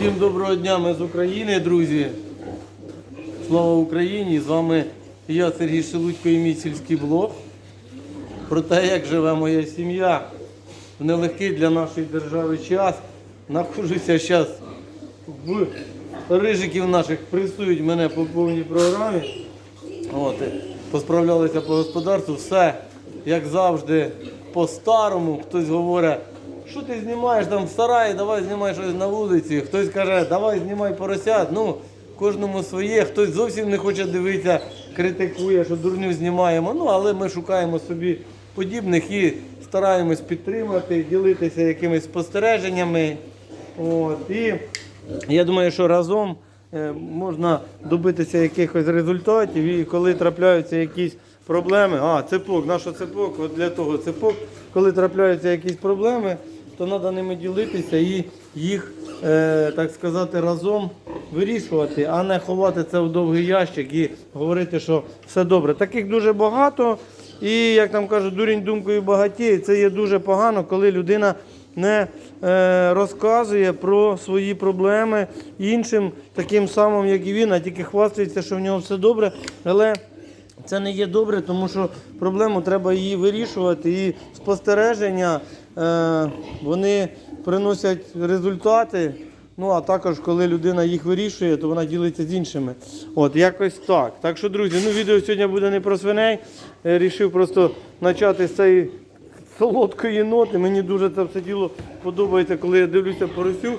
Всім доброго дня, ми з України, друзі. Слава Україні! З вами я, Сергій Шелудько і мій сільський блог. Про те, як живе моя сім'я в нелегкий для нашої держави час. Нахожуся зараз в рижиків наших пресують мене по повній програмі. От, посправлялися по господарству, все як завжди, по-старому. Хтось говорить, що ти знімаєш там в сараї, давай знімай щось на вулиці. Хтось каже, давай знімай поросят. Ну, кожному своє, хтось зовсім не хоче дивитися, критикує, що дурню знімаємо. Ну, але ми шукаємо собі подібних і стараємось підтримати, ділитися якимись спостереженнями. От, і я думаю, що разом е, можна добитися якихось результатів, і коли трапляються якісь проблеми, а цепок, наша цепок, от для того цепок, коли трапляються якісь проблеми, то треба ними ділитися і їх, е, так сказати, разом вирішувати, а не ховати це в довгий ящик і говорити, що все добре. Таких дуже багато. І, як там кажуть, дурень думкою багатіє. Це є дуже погано, коли людина не е, розказує про свої проблеми іншим, таким самим, як і він, а тільки хвастається, що в нього все добре. Але це не є добре, тому що проблему треба її вирішувати. І спостереження вони приносять результати. Ну, а також, коли людина їх вирішує, то вона ділиться з іншими. От, якось так. Так що, друзі, ну відео сьогодні буде не про свиней. Е, Рішив просто почати з цієї солодкої ноти. Мені дуже це все діло подобається, коли я дивлюся поросю.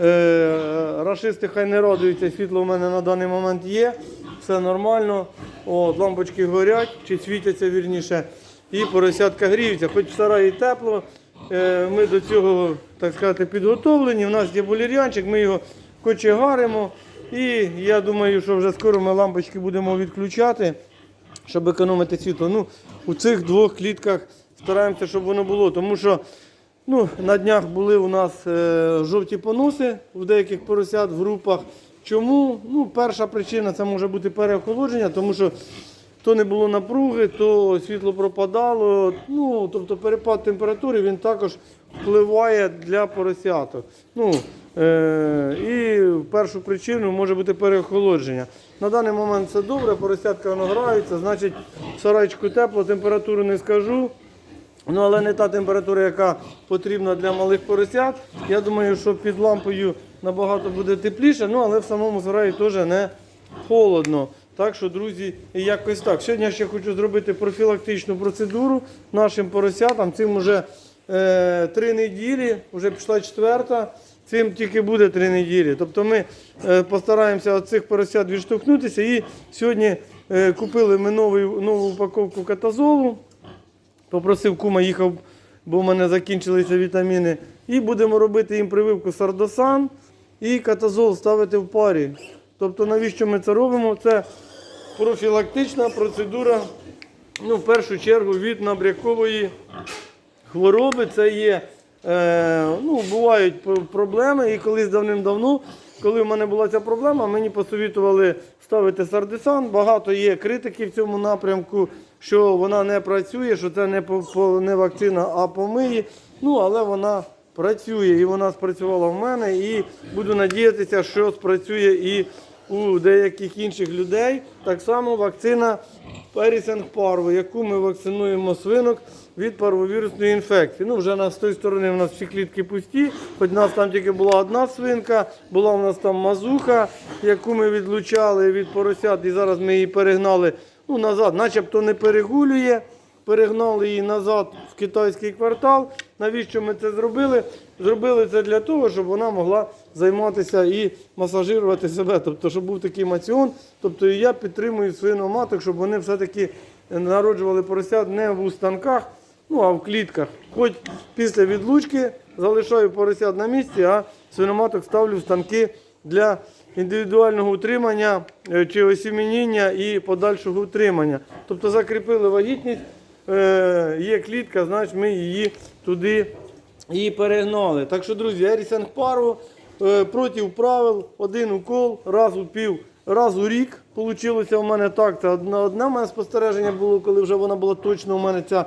Е, рашисти хай не радуються, світло в мене на даний момент є, все нормально. От, лампочки горять чи світяться вірніше. І поросятка гріються, хоч в сараї тепло. Е, Ми до цього, так сказати, підготовлені. У нас є болір'янчик, ми його кочегаримо. І я думаю, що вже скоро ми лампочки будемо відключати, щоб економити світло. Ну, у цих двох клітках стараємося, щоб воно було. Тому що ну, на днях були у нас е, жовті поноси в деяких поросят в групах. Чому? Ну, перша причина це може бути переохолодження, тому що то не було напруги, то світло пропадало. Ну, тобто перепад температури він також впливає для поросяток. Ну, е- і першу причину може бути переохолодження. На даний момент все добре, поросятка воно значить в сарайчику тепло, температуру не скажу. Ну, але не та температура, яка потрібна для малих поросят. Я думаю, що під лампою набагато буде тепліше, ну але в самому сараї теж не холодно. Так що, друзі, якось так. Сьогодні я ще хочу зробити профілактичну процедуру нашим поросятам. Цим вже е, три неділі, вже пішла четверта. Цим тільки буде три неділі. Тобто ми е, постараємося цих поросят відштовхнутися. І сьогодні е, купили ми новий, нову упаковку катазолу. Попросив кума їхав, бо в мене закінчилися вітаміни. І будемо робити їм прививку сардосан і катазол ставити в парі. Тобто, навіщо ми це робимо? Це профілактична процедура, ну, в першу чергу, від набрякової хвороби. Це є, е, ну, бувають проблеми. І колись давним-давно, коли в мене була ця проблема, мені посовітували ставити сардисан. Багато є критики в цьому напрямку, що вона не працює, що це не, по, не вакцина, а помиї. Ну, але вона працює і вона спрацювала в мене. І буду надіятися, що спрацює і у деяких інших людей. Так само вакцина Перісінг парву, яку ми вакцинуємо свинок від парвовірусної інфекції. Ну, вже на з тої сторони у нас всі клітки пусті, хоч у нас там тільки була одна свинка, була у нас там мазуха, яку ми відлучали від поросят, і зараз ми її перегнали ну, назад, начебто не перегулює. Перегнали її назад в китайський квартал. Навіщо ми це зробили? Зробили це для того, щоб вона могла займатися і масажирувати себе. Тобто, щоб був такий маціон. Тобто і я підтримую свиноматок, щоб вони все-таки народжували поросят не в станках, ну а в клітках. Хоч після відлучки залишаю поросят на місці, а свиноматок ставлю в станки для індивідуального утримання е, чи осімініння і подальшого утримання. Тобто закріпили вагітність, є клітка, значить ми її туди і перегнали. Так що, друзі, Ерісенг пару е, проти правил, один укол, раз у пів, раз у рік. Получилося у мене так. Це одне, одне в мене спостереження було, коли вже вона була точно у мене ця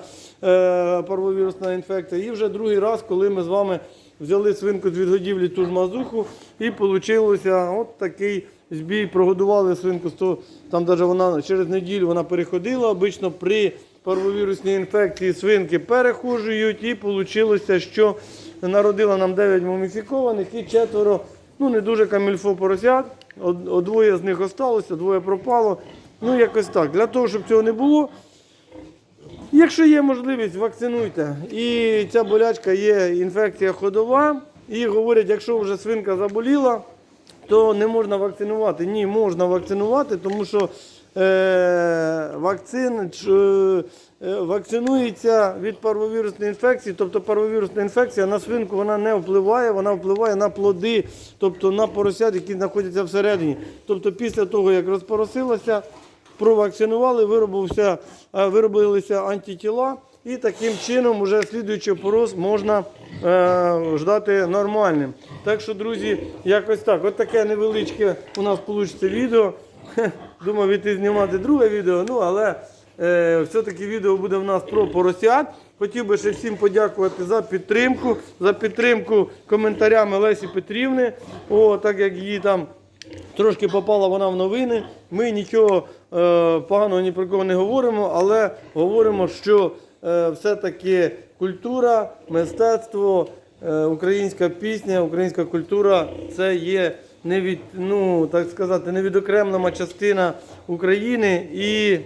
е, парвовірусна інфекція. І вже другий раз, коли ми з вами взяли свинку з відгодівлі ту ж мазуху і вийшло от такий збій. Прогодували свинку, сто- там навіть вона через неділю вона переходила. Обично при парвовірусній інфекції свинки перехожують і вийшло, що народила нам 9 муміфікованих і четверо, ну не дуже камільфо поросят. Од- од- Двоє з них осталося, двоє пропало. Ну, якось так. Для того, щоб цього не було, Якщо є можливість, вакцинуйте. І ця болячка є інфекція ходова. І говорять, якщо вже свинка заболіла, то не можна вакцинувати. Ні, можна вакцинувати, тому що е, вакцин, е, вакцинується від парвовірусної інфекції, тобто парвовірусна інфекція на свинку вона не впливає, вона впливає на плоди, тобто на поросят, які знаходяться всередині. Тобто після того, як розпоросилася, провакцинували, виробився, е, виробилися антитіла, і таким чином вже слідуючий порос можна е, ждати нормальним. Так що, друзі, якось так. От таке невеличке у нас вийде відео. Думав іти знімати друге відео, ну але е, все-таки відео буде в нас про поросят. Хотів би ще всім подякувати за підтримку, за підтримку коментарями Лесі Петрівни. О, так як її там Трошки попала вона в новини. Ми нічого е, поганого ні про кого не говоримо, але говоримо, що е, все-таки культура, мистецтво, е, українська пісня, українська культура це є не від, ну, так сказати, невідокремлена частина України. І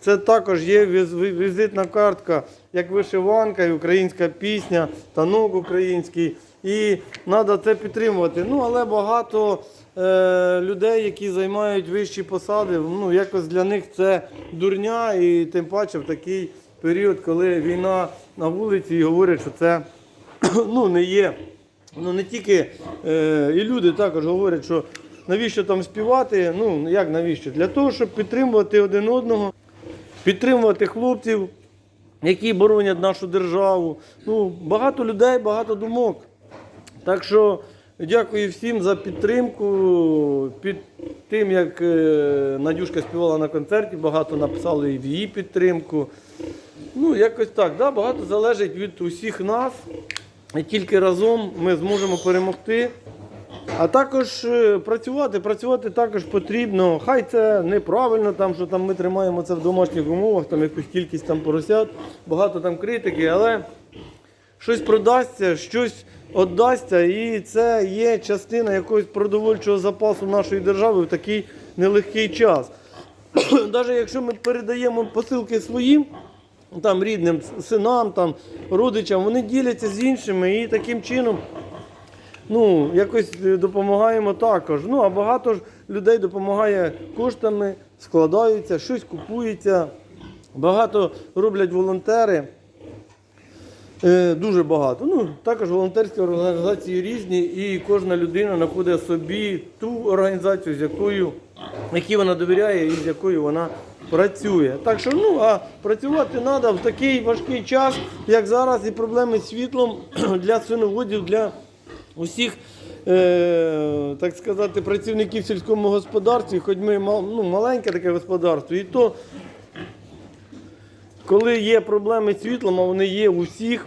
це також є візитна картка, як вишиванка, і українська пісня, танок український. І треба це підтримувати. Ну, але багато е, людей, які займають вищі посади, ну, якось для них це дурня, і тим паче в такий період, коли війна на вулиці, і говорять, що це ну, не є. Ну не тільки е, і люди також говорять, що навіщо там співати. Ну як навіщо? Для того, щоб підтримувати один одного, підтримувати хлопців, які боронять нашу державу. Ну, багато людей, багато думок. Так що дякую всім за підтримку. Під тим, як е, Надюшка співала на концерті, багато написали і в її підтримку. Ну, якось так, да, багато залежить від усіх нас. І тільки разом ми зможемо перемогти. А також е, працювати, працювати також потрібно. Хай це неправильно, там, що там ми тримаємо це в домашніх умовах, там якусь кількість там поросят, багато там критики, але щось продасться, щось віддасться, і це є частина якогось продовольчого запасу нашої держави в такий нелегкий час. Навіть якщо ми передаємо посилки своїм, там рідним синам, там, родичам, вони діляться з іншими і таким чином ну, якось е, допомагаємо також. Ну, а багато ж людей допомагає коштами, складаються, щось купується. Багато роблять волонтери. Е, дуже багато. Ну, також волонтерські організації різні, і кожна людина знаходить собі ту організацію, з якою якій вона довіряє і з якою вона працює. Так що, ну, а працювати треба в такий важкий час, як зараз, і проблеми з світлом для свиноводів, для усіх, е, так сказати, працівників в сільському господарстві, хоч ми ну, маленьке таке господарство, і то коли є проблеми з світлом, а вони є у всіх,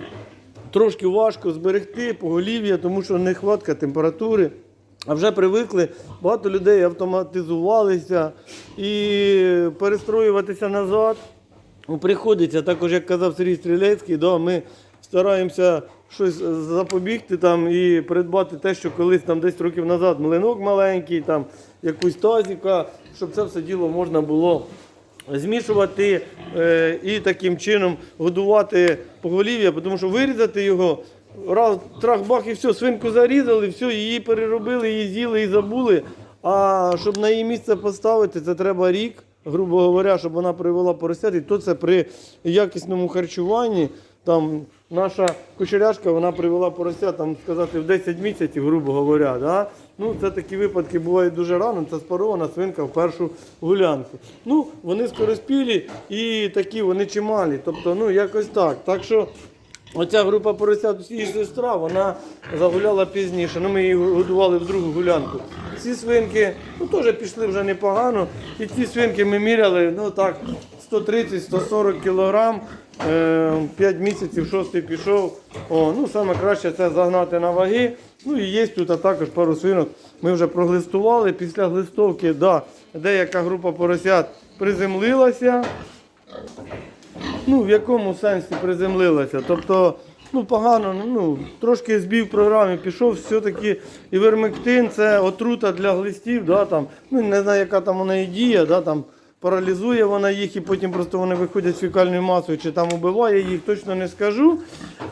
трошки важко зберегти поголів'я, тому що нехватка температури. А вже привикли, багато людей автоматизувалися і перестроюватися назад. Ну, Приходиться, також, як казав Сергій Стрілецький, да, ми стараємося щось запобігти там і придбати те, що колись там десь років назад млинок маленький, там якусь тазіка, щоб це все діло можна було змішувати е, і таким чином годувати поголів'я, тому що вирізати його, раз, трах-бах і все, свинку зарізали, все, її переробили, її з'їли і забули. А щоб на її місце поставити, це треба рік, грубо говоря, щоб вона привела поросят, і то це при якісному харчуванні. Там наша кучеряшка вона привела порося, там сказати, в 10 місяців, грубо говоря. Да? Ну, це такі випадки бувають дуже рано. Це спарована свинка в першу гулянку. Ну, вони скороспілі і такі вони чималі. Тобто, ну якось так. Так що оця група поросят її сестра, вона загуляла пізніше. Ну, ми її годували в другу гулянку. Ці свинки ну, теж пішли вже непогано. І ці свинки ми міряли, ну так, 130-140 кілограм, 5 місяців, шостий пішов. О, ну, саме краще це загнати на ваги. Ну і є тут а також пару свинок. Ми вже проглистували. Після глистовки да, деяка група поросят приземлилася. Ну, в якому сенсі приземлилася? Тобто, ну погано, ну, трошки збій в програмі пішов, все-таки івермектин це отрута для глистів, да, там, ну, не знаю, яка там вона і діє, да, там, паралізує вона їх і потім просто вони виходять з фекальною масою, чи там убиває їх, точно не скажу.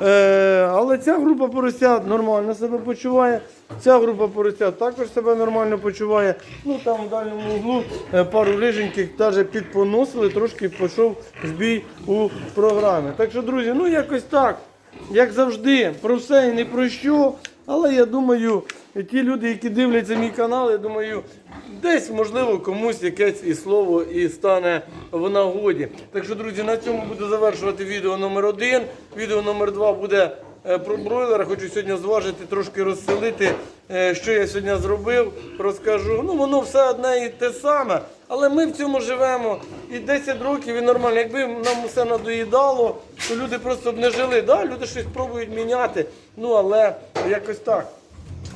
Е, але ця група поросят нормально себе почуває. Ця група поросят також себе нормально почуває. Ну там в дальньому углу е, пару риженьких навіть підпоносили, трошки пішов збій у програмі. Так що, друзі, ну якось так. Як завжди, про все і не про що. Але я думаю, ті люди, які дивляться мій канал, я думаю, десь можливо комусь якесь і слово і стане в нагоді. Так що, друзі, на цьому буду завершувати відео номер один. Відео номер два буде е, про бройлера. Хочу сьогодні зважити, трошки розселити, е, що я сьогодні зробив. Розкажу. Ну, воно все одне і те саме. Але ми в цьому живемо і 10 років і нормально. Якби нам все надоїдало, то люди просто б не жили. Да, люди щось пробують міняти. Ну але якось так.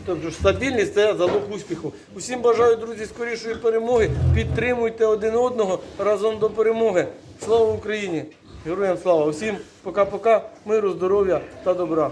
Тобто стабільність це залог успіху. Усім бажаю, друзі, скорішої перемоги. Підтримуйте один одного разом до перемоги. Слава Україні! Героям слава! Усім пока-пока, миру, здоров'я та добра.